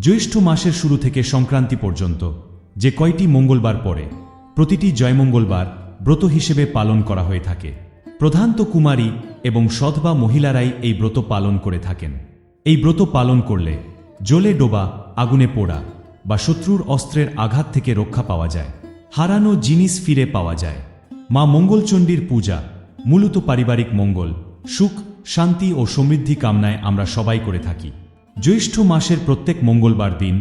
জ্যৈষ্ঠ মাসের শুরু থেকে সংক্রান্তি পর্যন্ত, যে কয়টি মঙ্গলবার পরে, প্রতিটি জয়মঙ্গলবার ব্রত হিসেবে পালন করা হয়ে থাকে। প্রধানত কুমারী এবং সধবা মহিলারাই এই ব্রত পালন করে থাকেন। এই ব্রত পালন করলে জলে ডোবা, আগুনে পোড়া বা শত্রুর অস্ত্রের আঘাত থেকে রক্ষা পাওয়া যায়। হারানো জিনিস ফিরে পাওয়া যায়। মা মঙ্গলচণ্ডীর পূজা, মূলত পারিবারিক মঙ্গল, সুখ, শান্তি ও সমৃদ্ধি কামনায় আমরা সবাই করে থাকি। জ্যৈষ্ঠ মাসের প্রত্যেক মঙ্গলবার দিন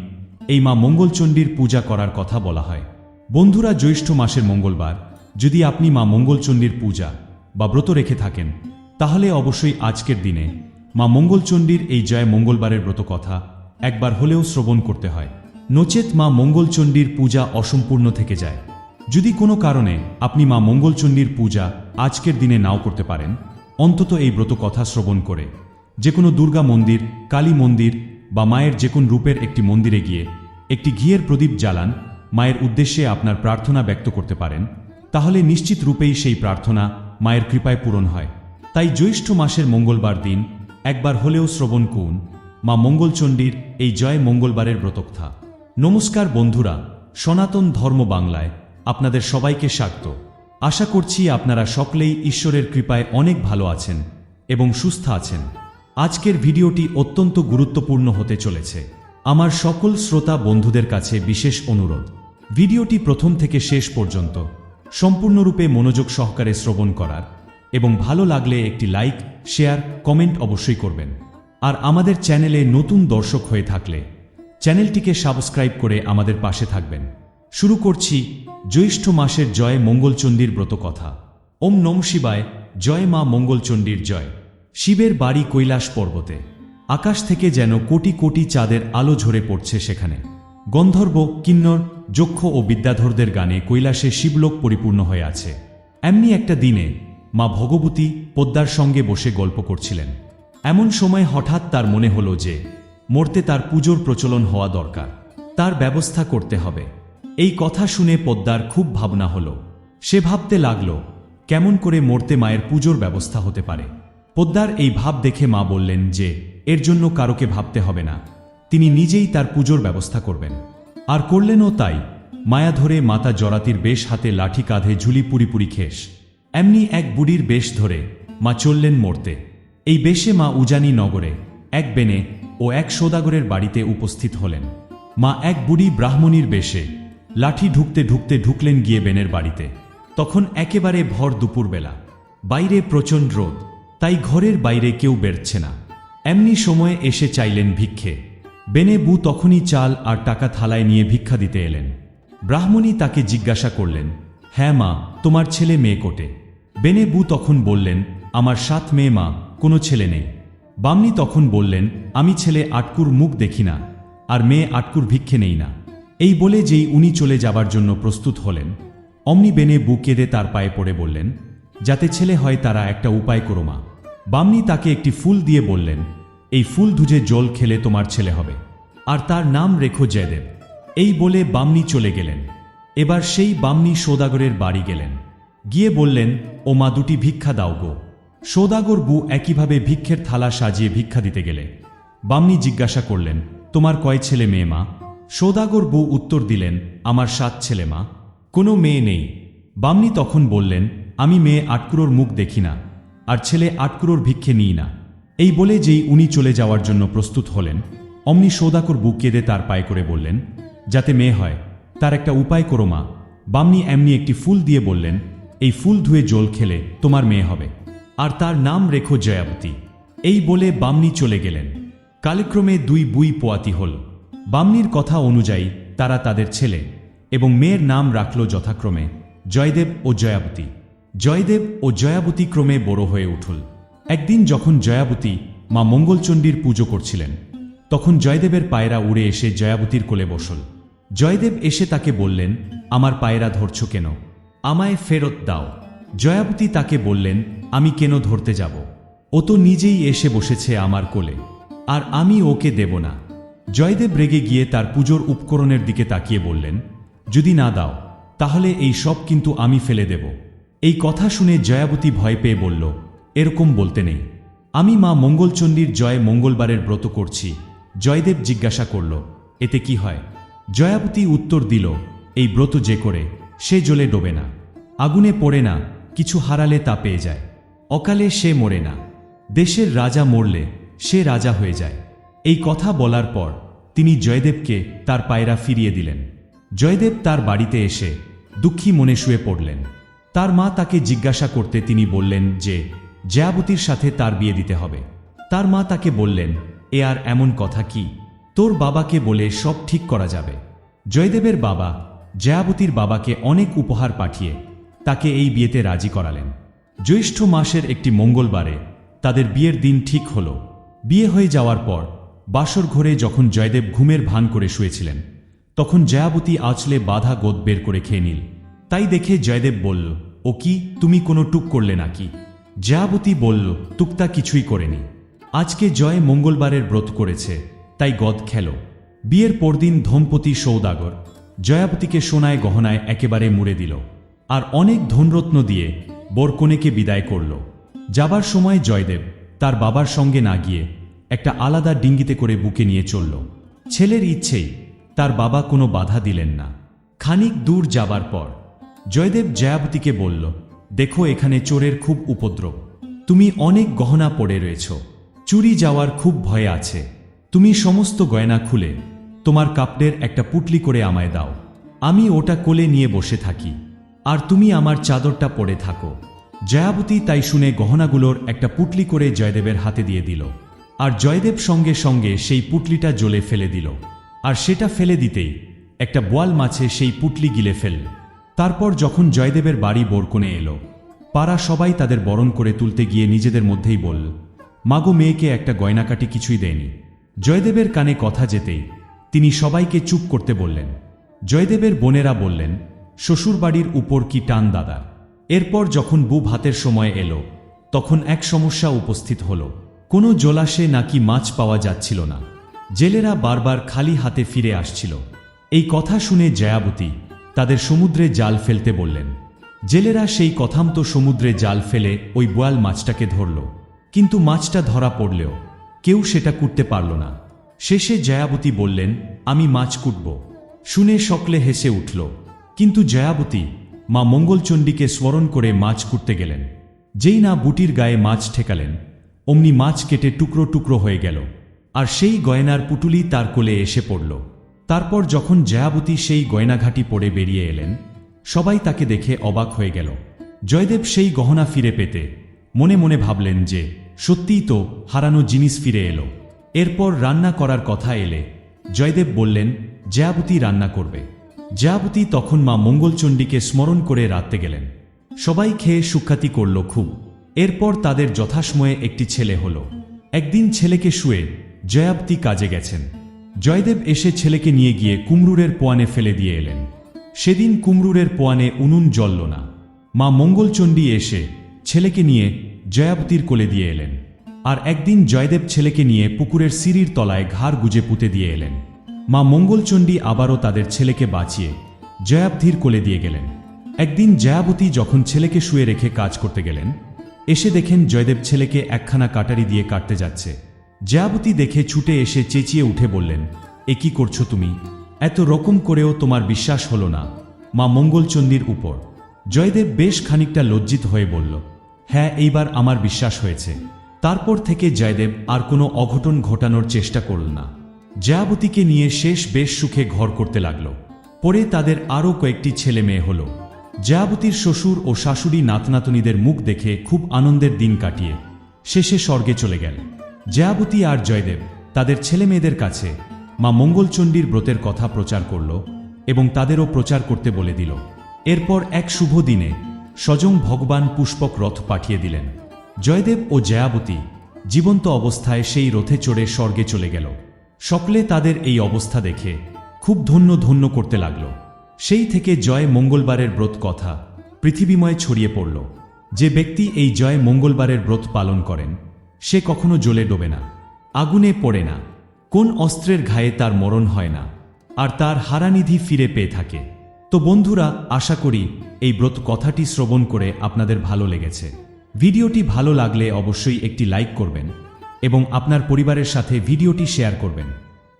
এই মা মঙ্গলচণ্ডীর পূজা করার কথা বলা হয়। বন্ধুরা, জ্যৈষ্ঠ মাসের মঙ্গলবার যদি আপনি মা মঙ্গলচণ্ডীর পূজা বা ব্রত রেখে থাকেন, তাহলে অবশ্যই আজকের দিনে মা মঙ্গলচণ্ডীর এই জয় মঙ্গলবারের ব্রত কথা একবার হলেও শ্রবণ করতে হয়। নচেত মা মঙ্গলচণ্ডীর পূজা অসম্পূর্ণ থেকে যায়। যদি কোনো কারণে আপনি মা মঙ্গলচণ্ডীর পূজা আজকের দিনে নাও করতে পারেন, অন্তত এই ব্রত কথা শ্রবণ করে যে কোনো দুর্গা মন্দির, কালী মন্দির বা মায়ের যে কোন রূপের একটি মন্দিরে গিয়ে একটি ঘিয়ের প্রদীপ জ্বালান, মায়ের উদ্দেশ্যে আপনার প্রার্থনা ব্যক্ত করতে পারেন, তাহলে নিশ্চিত রূপেই সেই প্রার্থনা মায়ের কৃপায় পূরণ হয়। তাই জ্যৈষ্ঠ মাসের মঙ্গলবার দিন একবার হলেও শ্রবণ করুন, মা মঙ্গলচণ্ডীর এই জয় মঙ্গলবারের ব্রতকথা। নমস্কার বন্ধুরা, সনাতন ধর্ম বাংলায় আপনাদের সবাইকে স্বাগত। আশা করছি আপনারা সকলেই ঈশ্বরের কৃপায় অনেক ভালো আছেন এবং সুস্থ আছেন। আজকের ভিডিওটি অত্যন্ত গুরুত্বপূর্ণ হতে চলেছে। আমার সকল শ্রোতা বন্ধুদের কাছে বিশেষ অনুরোধ। ভিডিওটি প্রথম থেকে শেষ পর্যন্ত সম্পূর্ণরূপে মনোযোগ সহকারে শ্রবণ করার এবং ভালো লাগলে একটি লাইক, শেয়ার, কমেন্ট অবশ্যই করবেন। আর আমাদের চ্যানেলে নতুন দর্শক হয়ে থাকলে চ্যানেলটিকে সাবস্ক্রাইব করে আমাদের পাশে থাকবেন। শুরু করছি জ্যৈষ্ঠ মাসের জয় মঙ্গলচণ্ডীর ব্রত কথা ওম নম শিবায়, জয় মা মঙ্গলচণ্ডীর জয়। শিবের বাড়ি কৈলাস পর্বতে। আকাশ থেকে যেন কোটি কোটি চাঁদের আলো ঝরে পড়ছে সেখানে। গন্ধর্ব, কিন্নর, যক্ষ ও বিদ্যাধরদের গানে কৈলাসে শিবলোক পরিপূর্ণ হয়ে আছে। এমনি একটা দিনে মা ভগবতী পদ্মার সঙ্গে বসে গল্প করছিলেন। এমন সময় হঠাৎ তার মনে হলো যে, মরতে তার পুজোর প্রচলন হওয়া দরকার। তার ব্যবস্থা করতে হবে। এই কথা শুনে পদ্মার খুব ভাবনা হলো। সে ভাবতে লাগল, কেমন করে মরতে মায়ের পুজোর ব্যবস্থা হতে পারে। পদ্মার এই ভাব দেখে মা বললেন যে, এর জন্য কারোকে ভাবতে হবে না। তিনি নিজেই তার পুজোর ব্যবস্থা করবেন। আর করলেনও তাই। মায়া ধরে মাতা জরাতির বেশ হাতে লাঠি কাঁধে ঝুলি পুরি পুরি খেস। এমনি এক বুড়ির বেশ ধরে মা চললেন মরতে। এই বেশে মা উজানি নগরে, এক বেনে ও এক সৌদাগরের বাড়িতে উপস্থিত হলেন। মা এক বুড়ি ব্রাহ্মণীর বেশে লাঠি ঢুকতে ঢুকতে ঢুকলেন গিয়ে বেনের বাড়িতে। তখন একেবারে ভর দুপুরবেলা। বাইরে প্রচণ্ড রোদ। তাই ঘরের বাইরে কেউ বেরছে না। এমনি সময়ে এসে চাইলেন ভিক্ষে। বেনে বু তখনই চাল আর টাকা থালায় নিয়ে ভিক্ষা দিতে এলেন। ব্রাহ্মণী তাকে জিজ্ঞাসা করলেন হ্যাঁ মা, তোমার ছেলে মেয়ে কোটে? বেনে বু তখন বললেন, আমার সাত মেয়ে মা, কোনো ছেলে নেই। বামনি তখন বললেন, আমি ছেলে আটকুর মুখ দেখি না, আর মেয়ে আটকুর ভিক্ষে নেই না। এই বলে যেই উনি চলে যাবার জন্য প্রস্তুত হলেন, অমনি বেনে বু কেঁদে তার পায়ে পড়ে বললেন, যাতে ছেলে হয় তারা একটা উপায় করো মা। বামনি তাকে একটি ফুল দিয়ে বললেন, এই ফুল ধুজে জল খেলে তোমার ছেলে হবে। আর তার নাম রেখো জয়দেব। এই বলে বামনি চলে গেলেন। এবার সেই বামনি সৌদাগরের বাড়ি গেলেন। গিয়ে বললেন, ও মা দুটি ভিক্ষা দাও গো। সৌদাগর বু একইভাবে ভিক্ষের থালা সাজিয়ে ভিক্ষা দিতে গেলে। বামনি জিজ্ঞাসা করলেন, তোমার কয় ছেলে মেয়ে মা? সৌদাগর বউ উত্তর দিলেন, আমার সাত ছেলে মা। কোনো মেয়ে নেই। বামনি তখন বললেন, আমি মেয়ে আটকুরোর মুখ দেখি না। আর ছেলে আটকুরোর ভিক্ষে নিই না। এই বলে যেই উনি চলে যাওয়ার জন্য প্রস্তুত হলেন, অমনি সৌদাকর বুক কেঁদে তার পায়ে করে বললেন, যাতে মেয়ে হয়, তার একটা উপায় করো মা। বামনি এমনি একটি ফুল দিয়ে বললেন, এই ফুল ধুয়ে জল খেলে তোমার মেয়ে হবে। আর তার নাম রেখো জয়াবতী। এই বলে বামনি চলে গেলেন। কালক্রমে দুই বুই পোয়াতি হল। বামনির কথা অনুযায়ী তারা তাদের ছেলে এবং মেয়ের নাম রাখল যথাক্রমে জয়দেব ও জয়াবতী। জয়দেব ও জয়াবতী ক্রমে বড় হয়ে উঠল। একদিন যখন জয়াবতী মা মঙ্গলচণ্ডীর পুজো করছিলেন, তখন জয়দেবের পায়রা উড়ে এসে জয়াবতীর কোলে বসল। জয়দেব এসে তাকে বললেন, আমার পায়রা ধরছ কেন? আমায় ফেরত দাও। জয়াবতী তাকে বললেন, আমি কেন ধরতে যাব? ও তো নিজেই এসে বসেছে আমার কোলে, আর আমি ওকে দেব না। জয়দেব রেগে গিয়ে তার পুজোর উপকরণের দিকে তাকিয়ে বললেন, যদি না দাও, তাহলে এই সব কিন্তু আমি ফেলে দেব। এই কথা শুনে জয়াবতী ভয় পেয়ে বলল, এরকম বলতে নেই। আমি মা মঙ্গলচণ্ডীর জয় মঙ্গলবারের ব্রত করছি। জয়দেব জিজ্ঞাসা করল, এতে কি হয়? জয়াবতী উত্তর দিল, এই ব্রত যে করে, সে জ্বলে ডোবে না। আগুনে পড়ে না, কিছু হারালে তা পেয়ে যায়। অকালে সে মরে না। দেশের রাজা মরলে, সে রাজা হয়ে যায়। এই কথা বলার পর, তিনি জয়দেবকে তার পায়রা ফিরিয়ে দিলেন। জয়দেব তার বাড়িতে এসে দুঃখী মনে শুয়ে পড়লেন। তার মা তাকে জিজ্ঞাসা করতে তিনি বললেন যে, জয়াবতীর সাথে তার বিয়ে দিতে হবে। তার মা তাকে বললেন, এ আর এমন কথা কি? তোর বাবাকে বলে সব ঠিক করা যাবে। জয়দেবের বাবা, জয়াবতীর বাবাকে অনেক উপহার পাঠিয়ে তাকে এই বিয়েতে রাজি করালেন। জ্যৈষ্ঠ মাসের একটি মঙ্গলবারে তাদের বিয়ের দিন ঠিক হল। বিয়ে হয়ে যাওয়ার পর বাসর ঘরে যখন জয়দেব ঘুমের ভান করে শুয়েছিলেন, তখন জয়াবতী আঁচলে বাধা গোদ বের করে খেয়ে নিল। তাই দেখে জয়দেব বলল ও কি তুমি কোনো টুক করলে নাকি? জয়াবতী বলল, টুকতা কিছুই করেনি। আজকে জয় মঙ্গলবারের ব্রত করেছে, তাই গদ খেল। বিয়ের পরদিন ধমপতি সৌদাগর জয়াবতীকে সোনায় গহনায় একেবারে মুড়ে দিল আর অনেক ধনরত্ন দিয়ে বরকনেকে বিদায় করল। যাবার সময় জয়দেব তার বাবার সঙ্গে না গিয়ে একটা আলাদা ডিঙ্গিতে করে বুকে নিয়ে চলল। ছেলের ইচ্ছেই তার বাবা কোনো বাধা দিলেন না। খানিক দূর যাবার পর জয়দেব জয়াবতীকে বলল, দেখো এখানে চোরের খুব উপদ্রব। তুমি অনেক গহনা পড়ে রয়েছ। চুরি যাওয়ার খুব ভয় আছে। তুমি সমস্ত গয়না খুলে তোমার কাপড়ের একটা পুটলি করে আমায় দাও। আমি ওটা কোলে নিয়ে বসে থাকি। আর তুমি আমার চাদরটা পরে থাকো। জয়াবতী তাই শুনে গহনাগুলোর একটা পুটলি করে জয়দেবের হাতে দিয়ে দিল। আর জয়দেব সঙ্গে সঙ্গে সেই পুটলিটা জ্বলে ফেলে দিল। আর সেটা ফেলে দিতেই একটা বোয়াল মাছে সেই পুটলি গিলে ফেলল। তারপর যখন জয়দেবের বাড়ি বোরকনে এলো, পাড়া সবাই তাদের বরণ করে তুলতে গিয়ে নিজেদের মধ্যেই বলল, মাগো মেয়েকে একটা গয়নাকাটি কিছুই দেয়নি। জয়দেবের কানে কথা যেতেই তিনি সবাইকে চুপ করতে বললেন। জয়দেবের বোনেরা বললেন, শ্বশুরবাড়ির উপর কি টান দাদা? এরপর যখন বু ভাতের সময় এলো, তখন এক সমস্যা উপস্থিত হল, কোনো জলাশে নাকি মাছ পাওয়া যাচ্ছিল না। জেলেরা বারবার খালি হাতে ফিরে আসছিল। এই কথা শুনে জয়াবতী তাদের সমুদ্রে জাল ফেলতে বললেন। জেলেরা সেই কথামতো সমুদ্রে জাল ফেলে ওই বোয়াল মাছটাকে ধরল। কিন্তু মাছটা ধরা পড়লেও কেউ সেটা কুটতে পারল না। শেষে জয়াবতী বললেন, আমি মাছ কুটব। শুনে সকলে হেসে উঠল। কিন্তু জয়াবতী মা মঙ্গলচণ্ডীকে স্মরণ করে মাছ কুটতে গেলেন। যেই না বুটির গায়ে মাছ ঠেকালেন, অমনি মাছ কেটে টুকরো টুকরো হয়ে গেল। আর সেই গয়নার পুটুলি তার কোলে এসে পড়ল। তারপর যখন জয়াবতী সেই গয়নাঘাটি পড়ে বেরিয়ে এলেন, সবাই তাকে দেখে অবাক হয়ে গেল। জয়দেব সেই গহনা ফিরে পেতে মনে মনে ভাবলেন যে, সত্যিই তো হারানো জিনিস ফিরে এলো। এরপর রান্না করার কথা এলে জয়দেব বললেন, জয়াবতী রান্না করবে। জয়াবতী তখন মা মঙ্গলচণ্ডীকে স্মরণ করে রাঁধতে গেলেন। সবাই খেয়ে সুখ্যাতি করল খুব। এরপর তাদের যথাসময়ে একটি ছেলে হল। একদিন ছেলেকে শুয়ে জয়াবতী কাজে গেছেন। জয়দেব এসে ছেলেকে নিয়ে গিয়ে কুমরুরের পোয়ানে ফেলে দিয়ে এলেন। সেদিন কুমরুরের পোয়ানে উনুন জ্বলল না। মা মঙ্গলচণ্ডী এসে ছেলেকে নিয়ে জয়াবতীর কোলে দিয়ে এলেন। আর একদিন জয়দেব ছেলেকে নিয়ে পুকুরের সিঁড়ির তলায় ঘাড় গুজে পুঁতে দিয়ে এলেন। মা মঙ্গলচণ্ডী আবারও তাদের ছেলেকে বাঁচিয়ে জয়াবধীর কোলে দিয়ে গেলেন। একদিন জয়াবতী যখন ছেলেকে শুয়ে রেখে কাজ করতে গেলেন, এসে দেখেন জয়দেব ছেলেকে একখানা কাটারি দিয়ে কাটতে যাচ্ছে। জয়াবতী দেখে ছুটে এসে চেঁচিয়ে উঠে বললেন, এ কি করছ তুমি? এত রকম করেও তোমার বিশ্বাস হলো না। মা মঙ্গলচণ্ডীর উপর। জয়দেব বেশ খানিকটা লজ্জিত হয়ে বলল হ্যাঁ এইবার আমার বিশ্বাস হয়েছে। তারপর থেকে জয়দেব আর কোনো অঘটন ঘটানোর চেষ্টা করল না। জয়াবতীকে নিয়ে শেষ বেশ সুখে ঘর করতে লাগল। পরে তাদের আরও কয়েকটি ছেলে মেয়ে হল। জয়াবতীর শ্বশুর ও শাশুড়ি নাতনাতনীদের মুখ দেখে খুব আনন্দের দিন কাটিয়ে শেষে স্বর্গে চলে গেল। জয়াবতী আর জয়দেব তাদের ছেলে মেয়েদের কাছে মা মঙ্গলচণ্ডীর ব্রতের কথা প্রচার করল এবং তাদেরও প্রচার করতে বলে দিল। এরপর এক শুভ দিনে স্বজং ভগবান পুষ্পক রথ পাঠিয়ে দিলেন। জয়দেব ও জয়াবতী জীবন্ত অবস্থায় সেই রথে চড়ে স্বর্গে চলে গেল। সকলে তাদের এই অবস্থা দেখে খুব ধন্য ধন্য করতে লাগল। সেই থেকে জয় মঙ্গলবারের ব্রত কথা পৃথিবীময় ছড়িয়ে পড়ল। যে ব্যক্তি এই জয় মঙ্গলবারের ব্রত পালন করেন সে কখনো জ্বলে ডোবে না, আগুনে পড়ে না, কোন অস্ত্রের ঘায়ে তার মরণ হয় না, আর তার হারানিধি ফিরে পেয়ে থাকে। তো বন্ধুরা, আশা করি এই ব্রত কথাটি শ্রবণ করে আপনাদের ভালো লেগেছে। ভিডিওটি ভালো লাগলে অবশ্যই একটি লাইক করবেন এবং আপনার পরিবারের সাথে ভিডিওটি শেয়ার করবেন।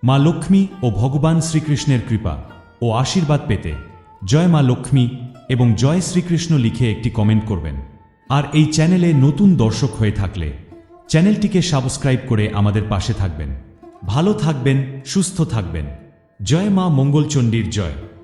মা লক্ষ্মী ও ভগবান শ্রীকৃষ্ণের কৃপা ও আশীর্বাদ পেতে জয় মা লক্ষ্মী এবং জয় শ্রীকৃষ্ণ লিখে একটি কমেন্ট করবেন। আর এই চ্যানেলে নতুন দর্শক হয়ে থাকলে চ্যানেলটিকে সাবস্ক্রাইব করে আমাদের পাশে থাকবেন। ভালো থাকবেন সুস্থ থাকবেন। জয় মা মঙ্গলচণ্ডীর জয়।